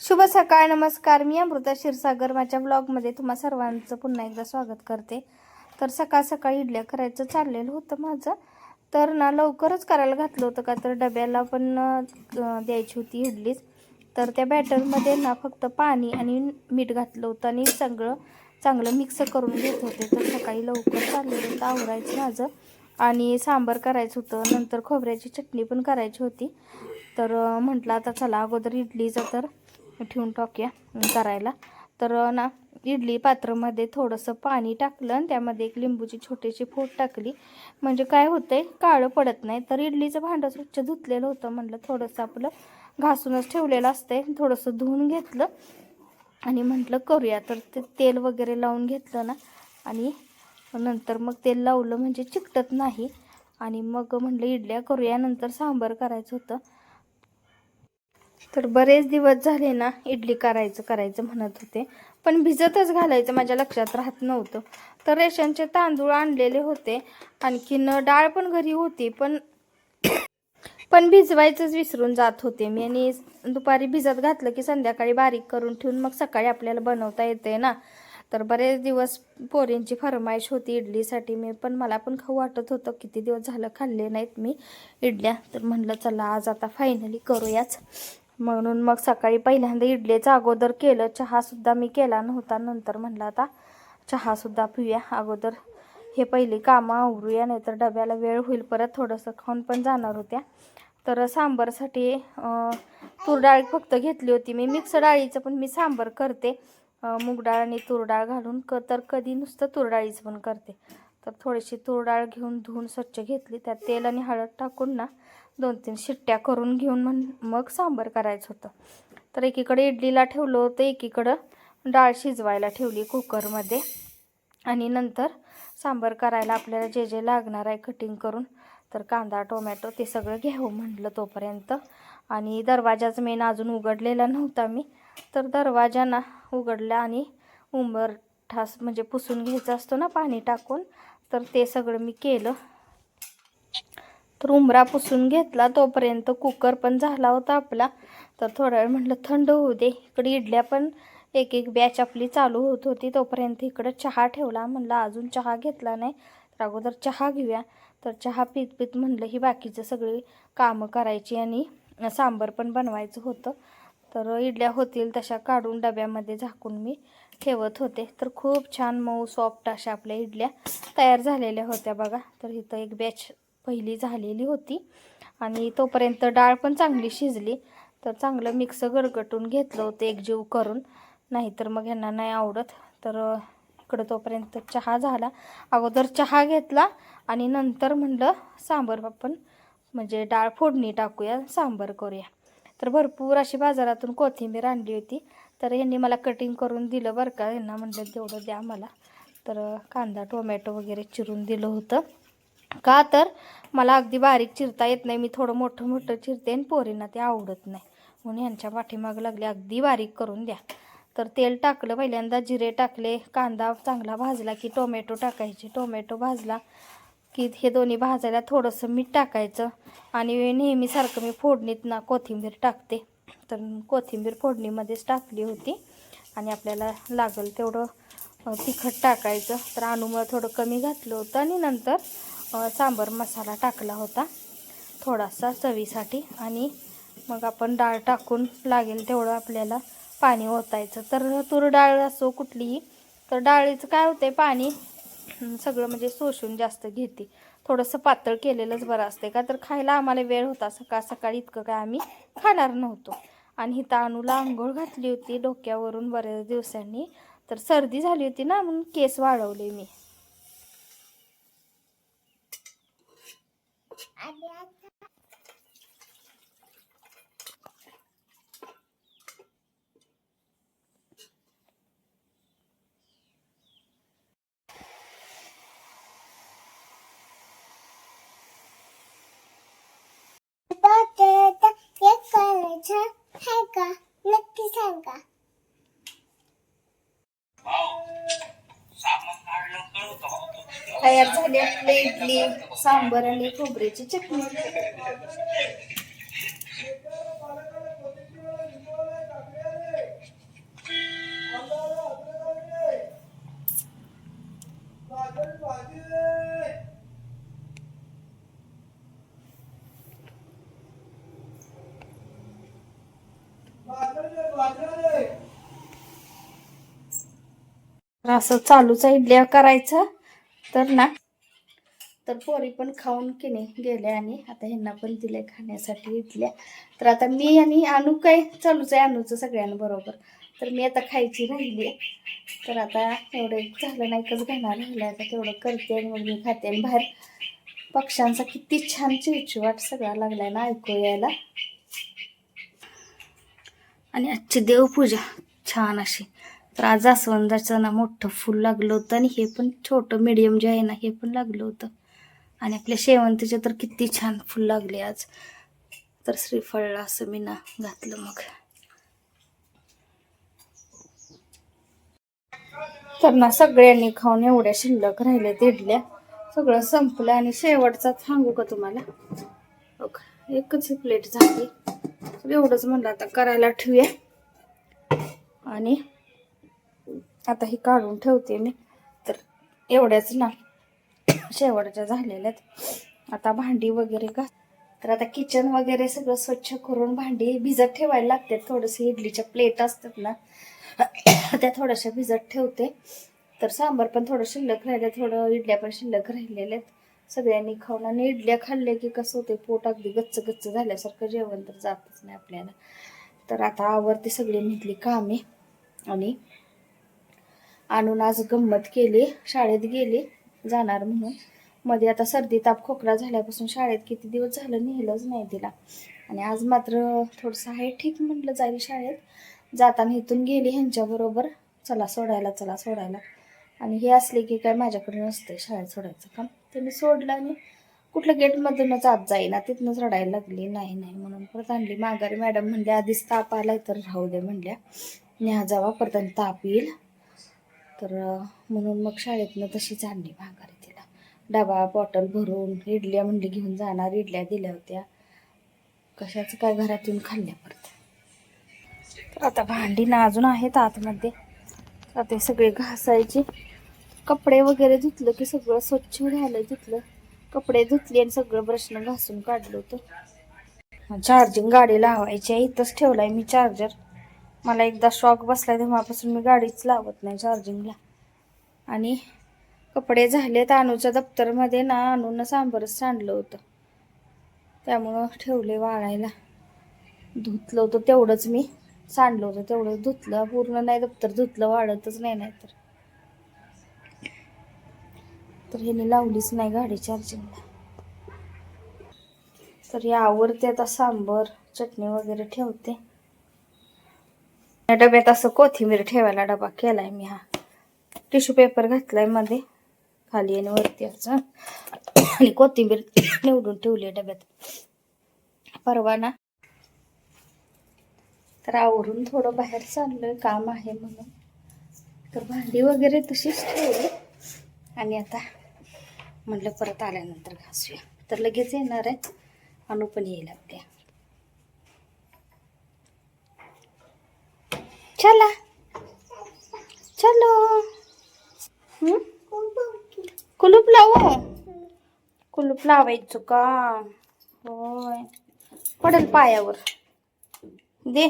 शुभ सकाळ नमस्कार. मी अमृता क्षीरसागर. माझ्या ब्लॉगमध्ये तुम्हा सर्वांचं पुन्हा एकदा स्वागत करते. तर सकाळ सकाळी इडल्या करायचं चाललेलं होतं माझं. तर ना लवकरच करायला घातलं होतं का तर डब्याला पण द्यायची होती इडलीच. तर त्या बॅटरमध्ये ना फक्त पाणी आणि मीठ घातलं होतं आणि सगळं चांगलं मिक्स करून घेत होते. तर सकाळी लवकर चाललेलं होतं आवरायचं माझं. आणि सांबार करायचं होतं. नंतर खोबऱ्याची चटणी पण करायची होती. तर म्हटलं आता चला अगोदर इडलीचं तर ठेवून टाकूया करायला. तर ना इडली पात्रामध्ये थोडंसं पाणी टाकलं आणि त्यामध्ये एक लिंबूची छोटीशी फोड टाकली. म्हणजे काय होतंय काळं पडत नाही. तर इडलीचं भांडं स्वच्छ धुतलेलं होतं म्हटलं थोडंसं आपलं घासूनच ठेवलेलं असतंय. थोडंसं धुवून घेतलं आणि म्हटलं करूया. तर ते तेल वगैरे लावून घेतलं ना आणि नंतर मग तेल लावलं. म्हणजे चिकटत नाही. आणि मग म्हटलं इडल्या करूया. नंतर सांबार करायचं होतं. तर बरेच दिवस झाले ना इडली करायचं करायचं म्हणत होते. पण भिजतच घालायचं माझ्या लक्षात राहत नव्हतं. तर रेशनचे तांदूळ आणलेले होते. आणखीन डाळ पण घरी होती पण पण भिजवायचंच विसरून जात होते मी. आणि दुपारी भिजत घातलं की संध्याकाळी बारीक करून ठेवून मग सकाळी आपल्याला बनवता येते ना. तर बरेच दिवस पोरींची फरमाईश होती इडलीसाठी. मी पण मला पण खाऊ वाटत होतं. किती दिवस झालं खाल्ले नाहीत मी इडल्या. तर म्हणलं चला आज आता फायनली करूयाच. म्हणून मग सकाळी पहिल्यांदा इडलीचं अगोदर केलं. चहासुद्धा मी केला नव्हता. नंतर म्हणलं आता चहासुद्धा पिऊया अगोदर. हे पहिली कामं आवरूया नाहीतर डब्याला वेळ होईल. परत थोडंसं खाऊन पण जाणार होत्या. तर सांबारसाठी अं, तूर डाळ फक्त घेतली होती मी. मिक्स डाळीचं पण मी सांबार करते. मूग डाळ आणि तूर डाळ घालून क तर कधी नुसतं तूर डाळीचं पण करते. तर थोडीशी तूर डाळ घेऊन धुवून स्वच्छ घेतली. त्यात तेल आणि हळद टाकून ना दोन तीन शिट्ट्या करून घेऊन म्हण मग सांबार करायचं होतं. तर एकीकडे इडलीला ठेवलं होतं एकीकडं डाळ शिजवायला ठेवली कुकरमध्ये. आणि नंतर सांबार करायला आपल्याला जे जे लागणार आहे कटिंग करून तर कांदा टोमॅटो ते सगळं घ्यावं म्हटलं तोपर्यंत. आणि दरवाजाच मेन अजून उघडलेला नव्हता मी. तर दरवाजाना उघडला आणि उंबरठास म्हणजे पुसून घ्यायचा असतो ना पाणी टाकून तर ते सगळं मी केलं. तर उमरा पुसून घेतला तोपर्यंत कुकर पण झाला होता आपला. तर थोडा वेळ म्हटलं थंड होऊ दे. इकडे इडल्या पण एक एक बॅच आपली चालू होत होती. तोपर्यंत इकडं चहा ठेवला. म्हणलं अजून चहा घेतला नाही. तर अगोदर चहा घेऊया. तर चहा पित पित म्हणलं ही बाकीचं सगळी कामं करायची आणि सांबर पण बनवायचं होतं. तर इडल्या होतील तशा काढून डब्यामध्ये झाकून मी ठेवत होते. तर खूप छान मऊ सॉफ्ट अशा आपल्या इडल्या तयार झालेल्या होत्या बघा. तर इथं एक बॅच पहिली झालेली होती. आणि तोपर्यंत डाळ पण चांगली शिजली. तर चांगलं मिक्स गरगटून घेतलं होतं एकजीव करून. नाहीतर मग यांना नाही आवडत. तर इकडं तोपर्यंत चहा झाला. अगोदर चहा घेतला आणि नंतर म्हणलं सांबर आपण म्हणजे डाळ फोडणी टाकूया सांबर करूया. तर भरपूर अशी बाजारातून कोथिंबीर आणली होती. तर यांनी मला कटिंग करून दिलं बरं का. यांना म्हणलं तेवढं द्या मला. तर कांदा टोमॅटो वगैरे चिरून दिलं होतं. का तर मला अगदी बारीक चिरता येत नाही. मी थोडं मोठं मोठं चिरते आणि पोरींना ते आवडत नाही. म्हणून यांच्या पाठीमागं लागले अगदी बारीक करून द्या. तर तेल टाकलं पहिल्यांदा जिरे टाकले कांदा चांगला भाजला की टोमॅटो टाकायचे. टोमॅटो भाजला की हे दोन्ही भाजायला थोडंसं मीठ टाकायचं आणि नेहमीसारखं मी फोडणीत ना कोथिंबीर टाकते. तर कोथिंबीर फोडणीमध्येच टाकली होती आणि आपल्याला लागल तेवढं तिखट टाकायचं. तर अनुमुळं थोडं कमी घातलं होतं आणि नंतर सांबर मसाला टाकला होता. थोडासा चवीसाठी. आणि मग आपण डाळ टाकून लागेल तेवढं आपल्याला पाणी ओतायचं. तर तूर डाळ असो कुठलीही तर डाळीचं काय होते पाणी सगळं म्हणजे शोषून जास्त घेते. थोडंसं पातळ केलेलंच बरं असते का? तर खायला आम्हाला वेळ होता. सकाळ सकाळी इतकं काय आम्ही खाणार नव्हतो. आणि हिथं अणूला आंघोळ घातली होती डोक्यावरून बऱ्याच दिवसांनी. तर सर्दी झाली होती ना म्हणून केस वाढवले मी बटाटा एक करायचं आहे का सांग. तयार झाली आपली इडली सांबर आणि खोबऱ्याची चटणी. असं चालूच आहे इडल्या करायचं. तर ना तर पोरी पण खाऊन की नाही गेले आणि आता ह्यांना पण दिले खाण्यासाठी इडल्या. तर आता मी आणि आणू काय चालूच आहे आणूचं सगळ्यांबरोबर तर मी आता खायची राहिली. आहे तर आता एवढं झालं नाही एकच घेणार राहिलं आता तेवढं करते आणि मग मी खाते आणि बाहेर पक्ष्यांचा किती छान चिवचिवाट सगळा लागलाय ना ऐकू यायला. आणि आजची देवपूजा छान अशी. तर आज जास्वंदाचं ना मोठं फुल लागलं होतं आणि हे पण छोटं मीडियम जे आहे ना हे पण लागलं होतं. आणि आपल्या शेवंतीचे तर किती छान फुल लागले आज. तर श्रीफळला असं मी ना घातलं मग. तर ना सगळ्यांनी खाऊन एवढ्या शिल्लक राहिल्या तिडल्या सगळं संपलं आणि शेवटचा सांगू का तुम्हाला? ओके एकच प्लेट झाली. एवढंच म्हणलं आता करायला ठेवूया. आणि आता ही काढून ठेवते मी. तर एवढ्याच ना शेवटच्या झालेल्या आहेत आता भांडी वगैरे का तर आता किचन वगैरे सगळं स्वच्छ करून भांडी भिजत ठेवायला लागते. थोडंसं इडलीच्या प्लेट असतात ना त्या थोड्याशा भिजत ठेवते. तर सांबार पण थोडं शिल्लक राहिलं थोडं इडल्या पण शिल्लक राहिलेल्या आहेत सगळ्यांनी खाऊन आणि इडल्या खाल्ल्या की कसं होते पोट अगदी गच्च गच्च झाल्यासारखं जेवण तर जातच नाही आपल्याला. तर आता आवरते सगळी निघली कामे. आणि आणून आज गंमत केली शाळेत गेली जाणार म्हणून. मध्ये आता सर्दी ताप खोकला झाल्यापासून शाळेत किती दिवस झालं नेलंच नाही तिला. आणि आज मात्र थोडंसं आहे ठीक म्हटलं जाईल शाळेत. जाताना इथून गेली ह्यांच्याबरोबर चला सोडायला चला सोडायला. आणि हे असले की काय माझ्याकडे नसते शाळेत सोडायचं काम. ते मी सोडलं आणि कुठलं गेटमधूनच आत जाईना. तिथनंच रडायला लागली नाही नाही म्हणून परत आणली. माघारी मॅडम म्हणले आधीच ताप आलाय तर राहू दे म्हणल्या. न्या जावा परत ताप येईल. तर म्हणून मग शाळेतनं तशीच आणली भांगारी तिला. डबा बॉटल भरून इडल्या म्हणली घेऊन जाणार इडल्या दिल्या होत्या. कशाचं काय घरात येऊन खाल्ल्या परत? तर आता भांडी ना अजून आहेत आतमध्ये. आता ते सगळे घासायचे. कपडे वगैरे धुतलं की सगळं स्वच्छ राहिलं धुतलं. कपडे धुतले आणि सगळं ब्रशनं घासून काढलं होतं. चार्जिंग गाडी लावायची आहे. इथंच ठेवलाय मी चार्जर मला एकदा शॉक बसला तेव्हापासून मी गाडीच लावत नाही चार्जिंगला आणि कपडे झालेत अनुच्या दप्तरमध्ये ना आणून सांबरच सांडलं होतं. त्यामुळं ठेवले वाळायला. धुतलं होतं तेवढंच मी सांडलं होतं तेवढं धुतलं पूर्ण नाही दप्तर धुतलं वाढतच नाही नाहीतर. तर ह्याने लावलीच नाही गाडी चार्जिंगला तर या आता सांबर चटणी वगैरे ठेवते. या डब्यात असं कोथिंबीर ठेवायला डबा केलाय मी हा. टिश्यू पेपर घातलायमध्ये खाली आणि वरती असं. आणि कोथिंबीर निवडून ठेवली आहे डब्यात. परवा ना तर आवरून थोडं बाहेर चाललोय काम आहे म्हणून. तर भांडी वगैरे तशीच ठेवली. आणि आता म्हटलं परत आल्यानंतर घासूया. तर लगेच येणार आहे. अनु पण येईल आपल्या. चला. चलो. कुलूप लावू? कुलूप लावायचं का? होय. पडेल पायावर. दे.